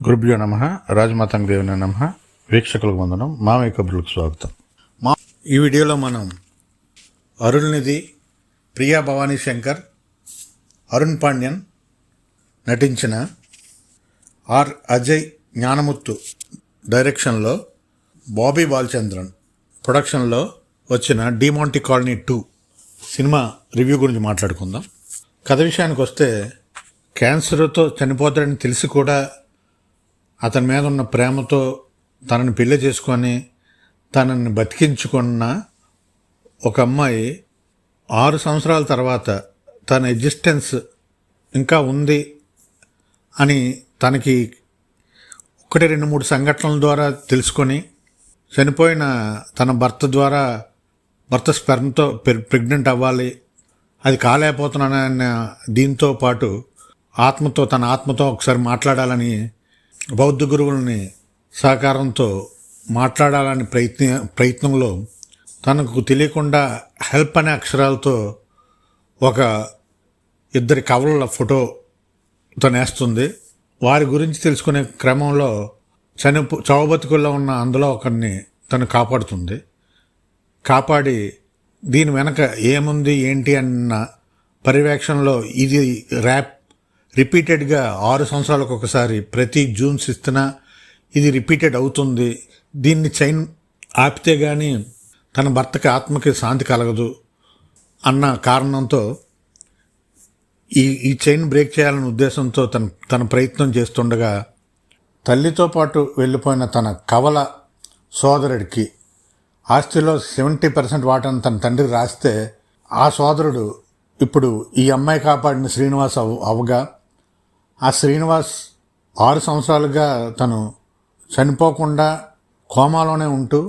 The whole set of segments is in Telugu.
గురుభ్యో నమ రాజమాతంగ దేవుని నమ వీక్షకులకు వందనం మామయ్య కబుర్లకు స్వాగతం. మా ఈ వీడియోలో మనం అరుణ్నిధి ప్రియా భవానీ శంకర్ అరుణ్ పాండ్యన్ నటించిన ఆర్ అజయ్ జ్ఞానముత్తు డైరెక్షన్లో బాబీ బాలచంద్రన్ ప్రొడక్షన్లో వచ్చిన Demonte colony two cinema review గురించి మాట్లాడుకుందాం. కథ విషయానికి వస్తే క్యాన్సర్తో చనిపోతాడని తెలిసి కూడా అతని మీద ఉన్న ప్రేమతో తనని పెళ్ళి చేసుకొని తనని బతికించుకున్న ఒక అమ్మాయి ఆరు సంవత్సరాల తర్వాత తన ఎగ్జిస్టెన్స్ ఇంకా ఉంది అని తనకి ఒకటి రెండు మూడు సంఘటనల ద్వారా తెలుసుకొని చనిపోయిన తన భర్త ద్వారా భర్త స్పెర్మ్తో ప్రెగ్నెంట్ అవ్వాలి. అది కాలేకపోతున్నానన్న దీంతో పాటు ఆత్మతో తన ఆత్మతో ఒకసారి మాట్లాడాలని బౌద్ధ గురువులని సహకారంతో మాట్లాడాలని ప్రయత్న ప్రయత్నంలో తనకు తెలియకుండా హెల్ప్ అనే అక్షరాలతో ఒక ఇద్దరి కవలల ఫోటో తనేస్తుంది. వారి గురించి తెలుసుకునే క్రమంలో చనిపో చావబతుకుల్లో ఉన్న అందులో ఒకరిని తను కాపాడుతుంది. కాపాడి దీని వెనక ఏముంది ఏంటి అన్న పర్యవేక్షణలో ఇది ర్యాప్ రిపీటెడ్గా ఆరు సంవత్సరాలకు ఒకసారి ప్రతి జూన్ సిక్స్త్న ఇది రిపీటెడ్ అవుతుంది. దీన్ని చైన్ ఆపితే కానీ తన భర్తకి ఆత్మకి శాంతి కలగదు అన్న కారణంతో ఈ ఈ చైన్ బ్రేక్ చేయాలనే ఉద్దేశంతో తన తన ప్రయత్నం చేస్తుండగా తల్లితో పాటు వెళ్ళిపోయిన తన కవల సోదరుడికి ఆస్తిలో సెవెంటీ పర్సెంట్ వాటాను తన తండ్రికి రాస్తే ఆ సోదరుడు ఇప్పుడు ఈ అమ్మాయి కాపాడిన శ్రీనివాస్ అవ్వగా ఆ శ్రీనివాస్ ఆరు సంవత్సరాలుగా తను చనిపోకుండా కోమాలోనే ఉంటూ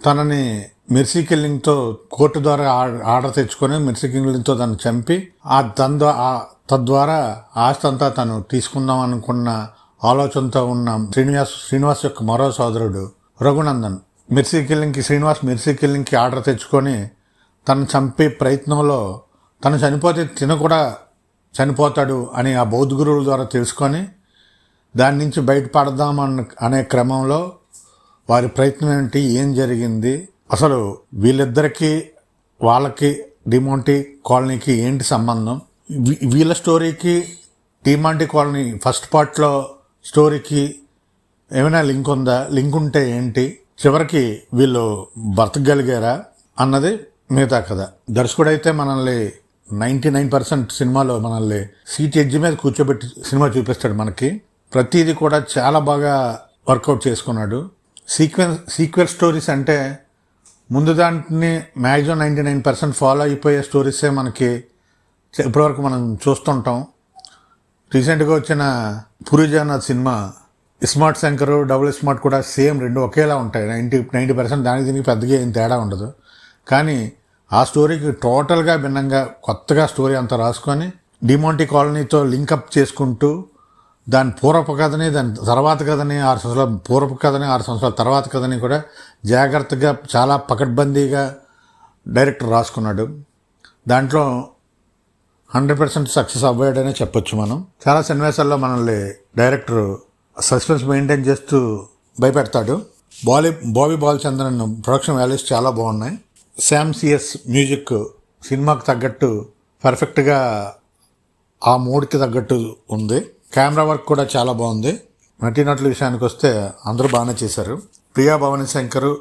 తనని మెర్సీ కిల్లింగ్తో కోర్టు ద్వారా ఆర్డర్ తెచ్చుకొని మెర్సీ కిల్లింగ్తో తను చంపి ఆ దాని తద్వారా ఆస్తి అంతా తను తీసుకుందాం అనుకున్న ఆలోచనతో ఉన్న శ్రీనివాస్ శ్రీనివాస్ యొక్క మరో సోదరుడు రఘునందన్ మిర్సీ కిల్లింగ్కి శ్రీనివాస్ మిర్సీ కిల్లింగ్కి ఆర్డర్ తెచ్చుకొని తను చంపే ప్రయత్నంలో తను చనిపోతే తిన కూడా చనిపోతాడు అని ఆ బౌద్ధ గురువుల ద్వారా తెలుసుకొని దాని నుంచి బయటపడదామన్న అనే క్రమంలో వారి ప్రయత్నం ఏంటి ఏం జరిగింది? అసలు వీళ్ళిద్దరికీ వాళ్ళకి డిమాంటీ కాలనీకి ఏంటి సంబంధం? వీళ్ళ స్టోరీకి డిమాంటి కాలనీ ఫస్ట్ పార్ట్లో స్టోరీకి ఏమైనా లింక్ ఉందా? లింక్ ఉంటే ఏంటి? చివరికి వీళ్ళు బ్రతకగలిగారా? అన్నది మిగతా కథ. దర్శకుడైతే మనల్ని నైంటీ నైన్ పర్సెంట్ సినిమాలో మనల్ని సీట్ ఎడ్జ్ మీద కూర్చోబెట్టి సినిమా చూపిస్తాడు మనకి. ప్రతిదీ కూడా చాలా బాగా వర్కౌట్ చేసుకున్నాడు. సీక్వెన్స్ సీక్వెల్ స్టోరీస్ అంటే ముందు దాంట్ని maximum ninety nine percent follow అయిపోయే స్టోరీసే మనకి ఇప్పటివరకు మనం చూస్తుంటాం. రీసెంట్గా వచ్చిన పూరిజానాథ్ సినిమా స్మార్ట్ శంకర్ డబుల్ స్మార్ట్ కూడా సేమ్ రెండు ఒకేలా ఉంటాయి. నైంటీ నైంటీ పర్సెంట్ దానికి దీనికి పెద్దగా ఏం తేడా ఉండదు. కానీ ఆ స్టోరీకి టోటల్గా భిన్నంగా కొత్తగా స్టోరీ అంతా రాసుకొని డిమోంటి కాలనీతో లింకప్ చేసుకుంటూ దాని పూర్వపు కథని దాని తర్వాత కథని ఆరు సంవత్సరాల పూర్వపు కథని ఆరు సంవత్సరాల తర్వాత కథని కూడా జాగ్రత్తగా చాలా పకడ్బందీగా డైరెక్టర్ రాసుకున్నాడు. దాంట్లో హండ్రెడ్ పర్సెంట్ సక్సెస్ అవ్వాడనే చెప్పొచ్చు మనం. చాలా సన్నివేశాల్లో మనల్ని డైరెక్టర్ సస్పెన్స్ మెయింటైన్ చేస్తూ భయపెడతాడు. బాలీ బాబీ బాలచంద్రన్ ప్రొడక్షన్ వాల్యూస్ చాలా బాగున్నాయి. శామ్ సిఎస్ మ్యూజిక్ సినిమాకు తగ్గట్టు పర్ఫెక్ట్గా ఆ మూడ్కి తగ్గట్టు ఉంది. కెమెరా వర్క్ కూడా చాలా బాగుంది. నటీనటుల విషయానికి వస్తే అందరూ బాగానే చేశారు. ప్రియా భవాని శంకర్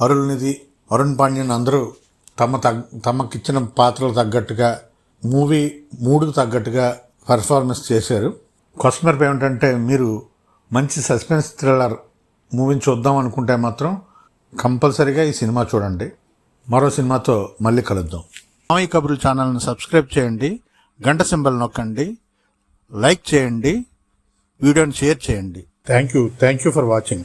అరుణ్నిధి అరుణ్ పాండ్యన్ అందరూ తమ తగ్ తమకిచ్చిన పాత్రలు తగ్గట్టుగా మూవీ మూడుకు తగ్గట్టుగా పర్ఫార్మెన్స్ చేశారు. క్వశ్చన్ ఏమిటంటే మీరు మంచి సస్పెన్స్ థ్రిల్లర్ మూవీని చూద్దాం అనుకుంటే మాత్రం కంపల్సరీగా ఈ సినిమా చూడండి. మరో సినిమాతో మళ్ళీ కలుద్దాం. మామయ్య కబురు ఛానల్ని సబ్స్క్రైబ్ చేయండి గంట సింబల్ నొక్కండి లైక్ చేయండి వీడియోని షేర్ చేయండి. Thank you thank you for watching